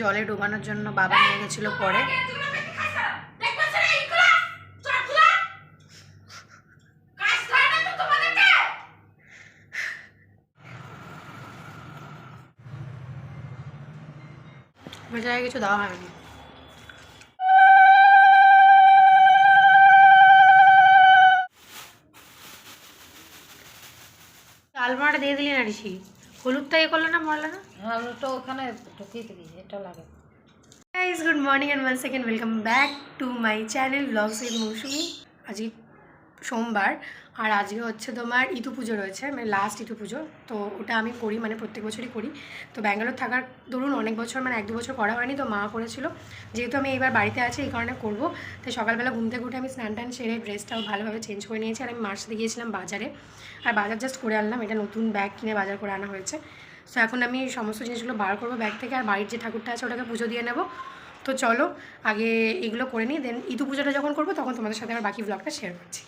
জলে ডোবানোর জন্য বাবা নিয়ে গেছিল পরে। বেচারা কিছু দেওয়া হয়নি। আলমাটা দিয়ে দিলি না ঋষি? হলুদটা ইয়ে করল না মরলো না? হলুদটা ওটা ওখানে ঢুকিয়ে দিবি এটা লাগে। Guys good morning and one second welcome back to my channel blogs with Mousumi আজকে সোমবার আর আজকে হচ্ছে তোমার ইতু পুজো রয়েছে মানে লাস্ট ইতু পুজো। তো ওটা আমি করি মানে প্রত্যেক বছরই করি। তো ব্যাঙ্গালোর থাকার ধরুন অনেক বছর মানে এক দু বছর করা হয়নি, তো মা করেছিল। যেহেতু আমি এবার বাড়িতে আছি, এই কারণে করব। তাই সকালবেলা ঘুম থেকে উঠে আমি স্নান টান সেরে ড্রেসটাও ভালোভাবে চেঞ্জ করে নিয়েছি, আর আমি মার সাথে গিয়েছিলাম বাজারে। আর বাজার জাস্ট করে আনলাম, এটা নতুন ব্যাগ কিনে বাজার করে আনা হয়েছে। সো এখন আমি সমস্ত জিনিসগুলো বার করব ব্যাগ থেকে, আর বাড়ির যে ঠাকুরটা আছে ওটাকে পুজো দিয়ে নেব। তো চলো, আগে এগুলো করে নিই দেন ইতু পুজোটা যখন করব, তখন তোমাদের সাথে আমার বাকি ব্লগটা শেয়ার করছি।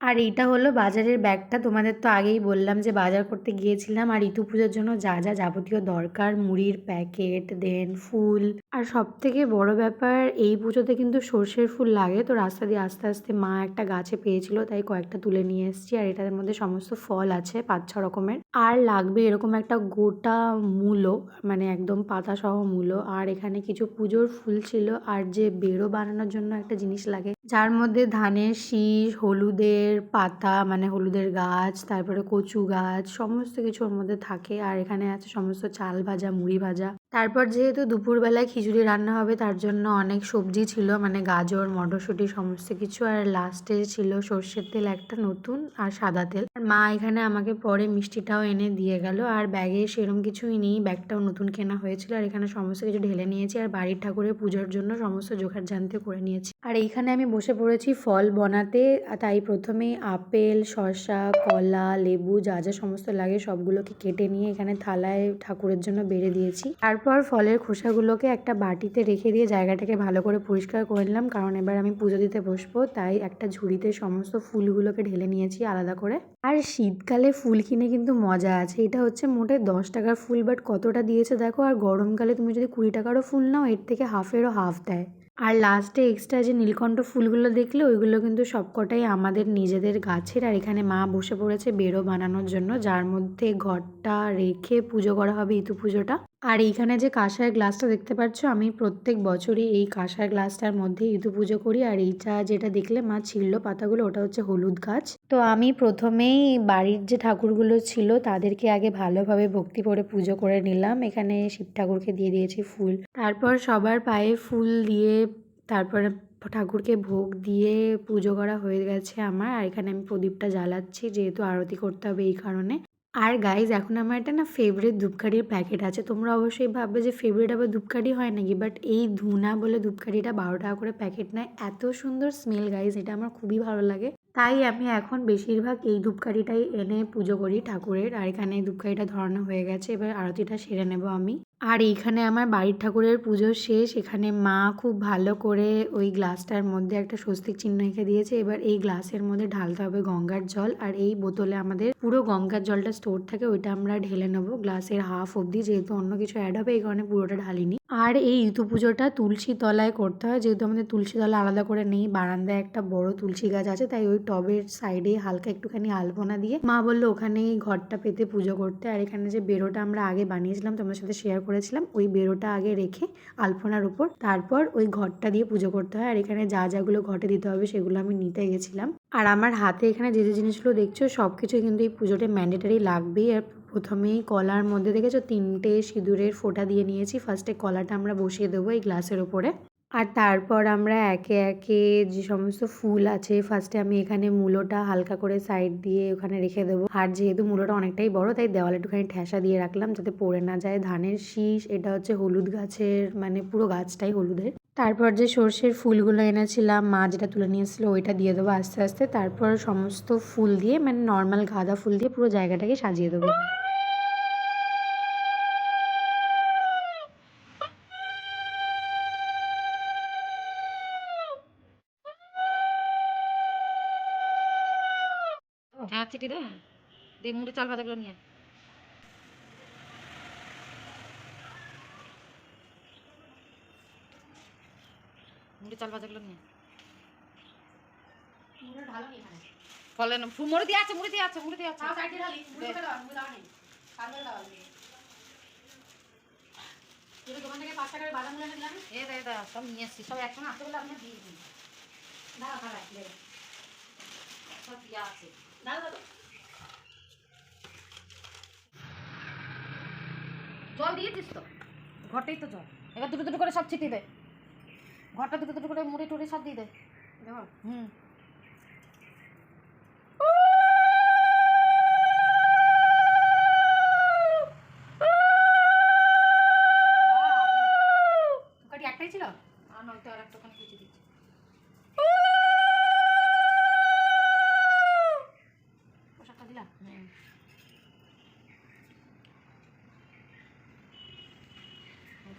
আর এইটা হলো বাজারের ব্যাগটা। তোমাদের তো আগেই বললাম যে বাজার করতে গিয়েছিলাম আর ঋতু পুজোর জন্য যা যা যাবতীয় দরকার, মুড়ির প্যাকেট, দেন ফুল। আর সব থেকে বড় ব্যাপার, এই পুজোতে কিন্তু সর্ষের ফুল লাগে। তো রাস্তা দিয়ে আস্তে আস্তে মা একটা গাছে পেয়েছিল, তাই কয়েকটা তুলে নিয়ে এসেছি আর এটার মধ্যে সমস্ত ফল আছে, পাঁচ ছ রকমের। আর লাগবে এরকম একটা গোটা মূলো মানে একদম পাতা সহ মূলো। আর এখানে কিছু পুজোর ফুল ছিল। আর যে বেড়ো বানানোর জন্য একটা জিনিস লাগে, যার মধ্যে ধানের শীষ, হলুদের পাতা মানে হলুদের গাছ, তারপরে কচু গাছ, সমস্ত কিছু ওর মধ্যে থাকে। আর এখানে আছে সমস্ত চাল ভাজা, মুড়ি ভাজা। তারপর যেহেতু দুপুরবেলায় খিচুড়ি রান্না হবে, তার জন্য অনেক সবজি ছিল মানে গাজর, মটরশুঁটি, সমস্ত কিছু। আর লাস্টে ছিল সর্ষের তেল, একটা নতুন আর সাদা তেল। আর মা এখানে আমাকে পরে মিষ্টিটাও এনে দিয়ে গেল। আর ব্যাগে সেরম কিছুই নেই, ব্যাগটাও নতুন কেনা হয়েছিল। আর এখানে সমস্ত কিছু ঢেলে নিয়েছি আর বাড়ির ঠাকুরের পুজোর জন্য সমস্ত জোগাড় জানতে করে নিয়েছি। আর এইখানে আমি বসে পড়েছি ফল বনাতে, তাই প্রথমে আপেল, শসা, কলা, লেবু, যা যা সমস্ত লাগে সবগুলোকে কেটে নিয়ে এখানে থালায় ঠাকুরের জন্য বেড়ে দিয়েছি। তারপর ফলের খোসাগুলোকে একটা বাটিতে রেখে দিয়ে জায়গাটাকে ভালো করে পরিষ্কার করে নিলাম, কারণ এবার আমি পুজো দিতে বসবো, তাই একটা ঝুড়িতে সমস্ত ফুলগুলোকে ঢেলে নিয়েছি আলাদা করে। আর শীতকালে ফুল কিনে কিন্তু মজা আছে, এটা হচ্ছে মোটে দশ টাকার ফুল, বাট কতটা দিয়েছে দেখো, আর গরমকালে তুমি যদি কুড়ি টাকারও ফুল নাও, এর থেকে হাফেরও হাফ দেয়। আর লাস্টে এক্সট্রা যে নীলকণ্ঠ ফুলগুলো দেখলে, ওইগুলো কিন্তু সবকটাই আমাদের নিজেদের গাছের। আর এখানে মা বসে পড়েছে বেরো বানানোর জন্য, যার মধ্যে ঘরটা রেখে পুজো করা হবে ইতু পুজোটা। আর এইখানে যে কাঁসার গ্লাসটা দেখতে পাচ্ছ, আমি প্রত্যেক বছরই এই কাঁসার গ্লাসটার মধ্যে ইতু পুজো করি। আর এইটা যেটা দেখলে মা ছিল পাতাগুলো, ওটা হচ্ছে হলুদ গাছ। তো আমি প্রথমেই বাড়ির যে ঠাকুরগুলো ছিল তাদেরকে আগে ভালোভাবে ভক্তি করে পুজো করে নিলাম। এখানে শিব ঠাকুরকে দিয়ে দিয়েছি ফুল। তারপর সবার পায়ে ফুল দিয়ে তারপরে ঠাকুরকে ভোগ দিয়ে পুজো করা হয়ে গেছে আমার। আর এখানে আমি প্রদীপটা জ্বালাচ্ছি যেহেতু আরতি করতে হবে এই কারণে। আর গাইজ এখন আমার একটা না ফেভারিট ধূপকাঠির প্যাকেট আছে। তোমরা অবশ্যই ভাববে যে ফেভারিট আবার ধূপকাঠি হয় নাকি? বাট এই ধুনা বলে ধূপকাঠিটা বারো টাকা করে প্যাকেট নেয়। এত সুন্দর স্মেল গাইজ এটা আমার খুবই ভালো লাগে। তাই আমি এখন বেশিরভাগ এই ধূপকাঠিটাই এনে পুজো করি ঠাকুরের। আর এখানে ধূপকাঠিটা ধরানো হয়ে গেছে, এবার আরতিটা সেরে নেব আমি। আর এইখানে আমার বাড়ির ঠাকুরের পুজো শেষ। এখানে মা খুব ভালো করে ওই গ্লাসটার মধ্যে একটা স্বস্তিক চিহ্ন এঁকে দিয়েছে। এবার এই গ্লাসের মধ্যে ঢালতে হবে গঙ্গার জল। আর এই বোতলে আমাদের পুরো গঙ্গার জলটা স্টোর থাকে, ওইটা আমরা ঢেলে নেব গ্লাসের হাফ অবধি, যেহেতু অন্য কিছু অ্যাড হবে, এই কারণে পুরোটা ঢালিনি। আর এই ঋতু পুজোটা তুলসী তলায় করতে হয়, যেহেতু আমাদের তুলসী তলা আলাদা করে নেই, বারান্দায় একটা বড় তুলসী গাছ আছে, তাই ওই টবের সাইডে হালকা একটুখানি আলপনা দিয়ে মা বলল, ওখানেই ঘরটা পেতে পুজো করতে। আর এখানে যে বেরোটা আমরা আগে বানিয়েছিলাম তোমার সাথে শেয়ার করেছিলাম, ওই বেরোটা আগে রেখে আলপনার উপর তারপর ওই ঘরটা দিয়ে পুজো করতে হয়। আর এখানে যা যাগুলো ঘটে দিতে হবে সেগুলো আমি নিতে গেছিলাম। আর আমার হাতে এখানে যে যে জিনিসগুলো দেখছ সব কিছু কিন্তু এই পুজোটা ম্যান্ডেটারি লাগবেই। আর প্রথমেই কলার মধ্যে দেখেছ, তিনটে সিঁদুরের ফোঁটা দিয়ে নিয়েছি। ফার্স্টে কলাটা আমরা বসিয়ে দেবো এই গ্লাসের ওপরে আর তারপর আমরা একে একে যে সমস্ত ফুল আছে ফার্স্টে আমি এখানে মূলোটা হালকা করে সাইড দিয়ে ওখানে রেখে দেবো। আর যেহেতু মূলোটা অনেকটাই বড়, তাই দেওয়ালে একটুখানি ঠেসা দিয়ে রাখলাম যাতে পড়ে না যায় ধানের শীষ। এটা হচ্ছে হলুদ গাছের মানে পুরো গাছটাই হলুদের। তারপর যে সর্ষের ফুলগুলো এনেছিলাম, মা যেটা তুলে নিয়েছিল ওইটা দিয়ে দেবো আস্তে আস্তে। তারপর সমস্ত ফুল দিয়ে মানে নর্মাল গাঁদা ফুল দিয়ে পুরো জায়গাটাকে সাজিয়ে দেবো। চিঠি দে দে মুড়ি চাল ভাজাগুলো নিয়ে। মুড়ি চাল ভাজাগুলো নিয়ে ফলে মুড়ি দিয়ে আছে মুড়ি দিয়ে আছে মুড়ি দিয়ে আছে। দোকান থেকে পাঁচ টাকার বাদামগুলো এনে দিলাম এ দা দা সব নিয়ে এসছি সব একসঙ্গে আসতে বলে আপনার দিয়ে দিন। সব দিয়ে আছে। জল দিয়েছিস তো? ঘরটাই তো জল। এবার দুটো দুটো করে সব ছিটিয়ে দে। ঘরটা দুটো দুটো করে মুড়ি টুড়ি সব দিয়ে দে। দেবো? হুম। কাটি একটাই ছিল? আর নয়তো আর একটা কিছু দিচ্ছি পোশাকটা দিলাম হুম ওই ঘরে ছোটো নাম করবি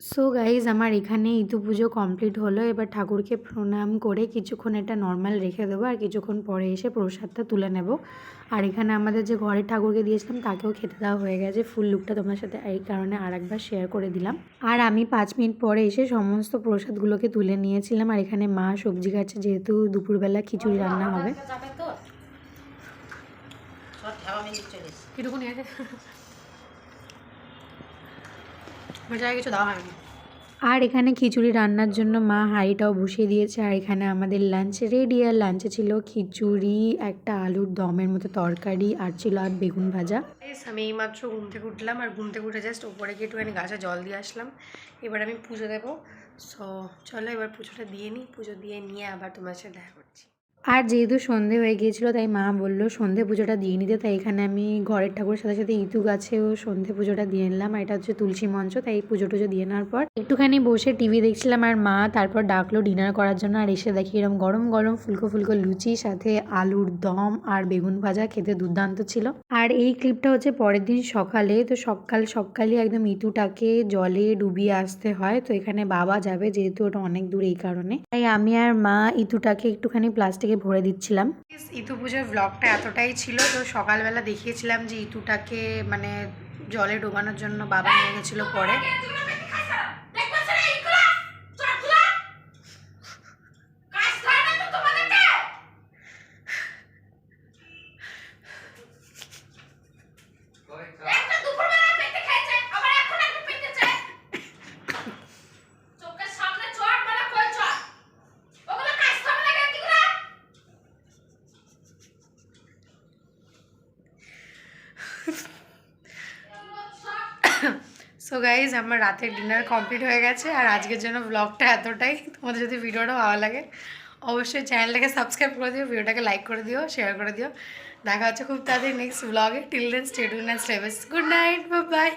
সো গাইজ আমার এখানে ইতু পুজো কমপ্লিট হলো। এবার ঠাকুরকে প্রণাম করে কিছুক্ষণ এটা নর্মাল রেখে দেবো আর কিছুক্ষণ পরে এসে প্রসাদটা তুলে নেব। আর এখানে আমাদের যে ঘরের ঠাকুরকে দিয়েছিলাম, তাকেও খেতে দেওয়া হয়ে গেছে। ফুল লুকটা তোমার সাথে এই কারণে আর একবার শেয়ার করে দিলাম। আর আমি পাঁচ মিনিট পরে এসে সমস্ত প্রসাদগুলোকে তুলে নিয়েছিলাম। আর এখানে মা সবজি কাটছে, যেহেতু দুপুরবেলা খিচুড়ি রান্না হবে। নিয়ে কিছু দেওয়া হয়নি। আর এখানে খিচুড়ি রান্নার জন্য মা হাঁড়িটাও বসিয়ে দিয়েছে আর এখানে আমাদের লাঞ্চ রেডি আর লাঞ্চে ছিল খিচুড়ি একটা আলুর দমের মতো তরকারি আর ছিল আর বেগুন ভাজা। আমি এইমাত্র ঘুম থেকে উঠলাম আর ঘুম থেকে উঠে জাস্ট উপরে গিয়ে একটুখানি গাছে জল দিয়ে আসলাম। এবার আমি পুজো দেবো। সো চলো এবার পুজোটা দিয়ে নিই। পুজো দিয়ে নিয়ে আবার তোমার সাথে দেখা করছি। আর যেহেতু সন্ধে হয়ে গিয়েছিল, তাই মা বলল, সন্ধে পুজোটা দিয়ে নিতে। তাই এখানে আমি ঘরের ঠাকুরের সাথে সাথে ইতু গাছেও সন্ধে পুজোটা দিয়ে নিলাম। আর এটা হচ্ছে তুলসী মঞ্চ, তাই পুজো টুজো দিয়ে নেওয়ার পর একটুখানি বসে টিভি দেখছিলাম আর মা তারপর ডাকলো ডিনার করার জন্য। আর এসে দেখি এরকম গরম গরম ফুলকো ফুলকো লুচি, সাথে আলুর দম আর বেগুন ভাজা, খেতে দুর্দান্ত ছিল। আর এই ক্লিপটা হচ্ছে পরের দিন সকালে। তো সকাল সকালে একদম ইতুটাকে জলে ডুবিয়ে আসতে হয়। তো এখানে বাবা যাবে, যেহেতু ওটা অনেক দূর এই কারণে। তাই আমি আর মা ইতুটাকে একটুখানি প্লাস্টিকে ভরে দিচ্ছিলাম। ইতু পুজোর ব্লগটা এতটাই ছিল, তো সকালবেলা দেখিয়েছিলাম যে ইতুটাকে মানে জলে ডোবানোর জন্য বাবা নিয়ে গেছিল পরে। গাইজ আমার রাতের ডিনার কমপ্লিট হয়ে গেছে আর আজকের জন্য ব্লগটা এতটাই। তোমাদের যদি ভিডিওটা ভালো লাগে, অবশ্যই চ্যানেলটাকে সাবস্ক্রাইব করে দিও, ভিডিওটাকে লাইক করে দিও শেয়ার করে দিও। দেখা হচ্ছে খুব তাড়াতাড়ি নেক্সট ব্লগে till then stay home and stay safe good night bye